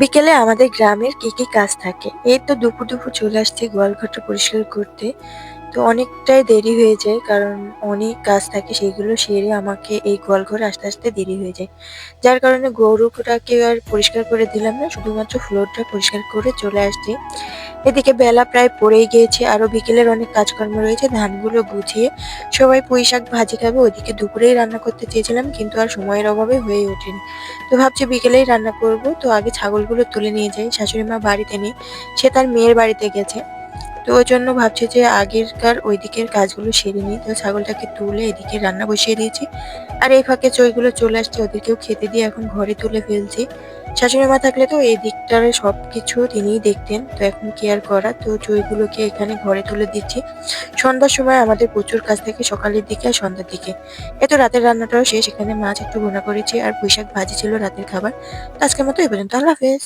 বিকেলে আমাদের গ্রামের কি কি কাজ থাকে? এই তো দুপুর দুপুর চলে আসছে গোয়ালঘরটা পরিষ্কার করতে। তো অনেকটাই দেরি হয়ে যায়, কারণ অনেক কাজ থাকে সেগুলো সেরে আমাকে এই গোয়াল ঘরে আস্তে আস্তে দেরি হয়ে যায়। যার কারণে গরুটাকে আর পরিষ্কার করে দিলাম না, শুধুমাত্র ফ্লোরটা পরিষ্কার করে চলে আসছি। এদিকে বেলা প্রায় পড়েই গিয়েছে, আরও বিকেলের অনেক কাজকর্ম রয়েছে, ধানগুলো গুছিয়ে সবাই পুঁই শাক ভাজি খাবে ওইদিকে দুপুরেই রান্না করতে চেয়েছিলাম, কিন্তু আর সময়ের অভাবে হয়ে ওঠেনি। তো ভাবছি বিকেলেই রান্না করব, তো আগে ছাগলগুলো তুলে নিয়ে যাই, শাশুড়ি মা বাড়িতে নেই, সে তার মেয়ের বাড়িতে গেছে। তো ওই জন্য ভাবছি যে আগেরকার ওই দিকের কাজগুলো সেরে নিই। তো ছাগলটাকে তুলে এদিকে রান্না বসিয়ে দিয়েছি। আর এই ফাঁকে চইগুলো চলে আসছে, ওদেরকেও খেতে দিয়ে এখন ঘরে তুলে ফেলছি। শাশুড়ি মা থাকলে তো এই দিকটার সবকিছু তিনিই দেখতেন। তো এখন কি আর করা, তো চইগুলোকে এখানে ঘরে তুলে দিচ্ছি। সন্ধ্যার সময় আমাদের প্রচুর কাজ থাকে সকালের দিকে আর সন্ধ্যার দিকে। এ তো রাতের রান্নাটাও শেষ, এখানে মাছ একটু ভুনা করেছি আর পুঁইশাক ভাজি ছিল রাতের খাবার। আজকের মতো এই পর্যন্ত, আল্লাহ হাফেজ।